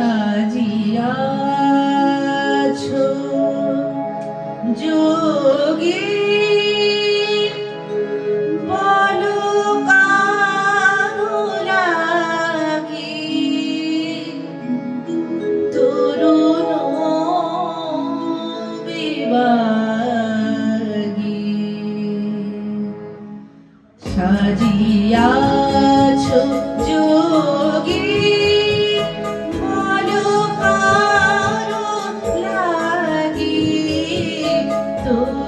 সাজিয়াছ যোগী Oh.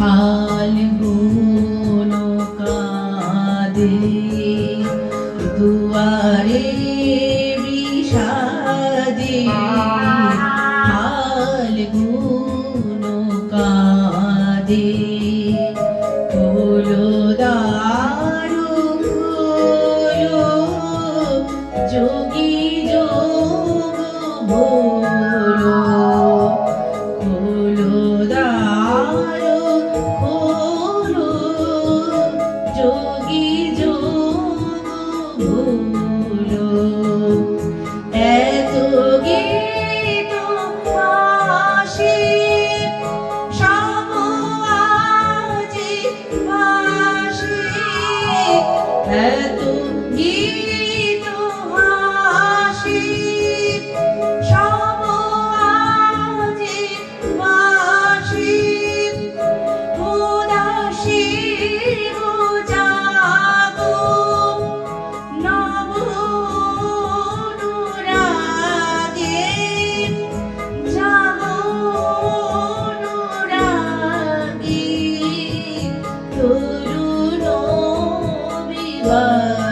ফাল্গুনো কাঁদে দুয়ারে বিষাদে ফাল্গুনো কাঁদে হলো দারু হলো যোগী যোগ ভোগ love.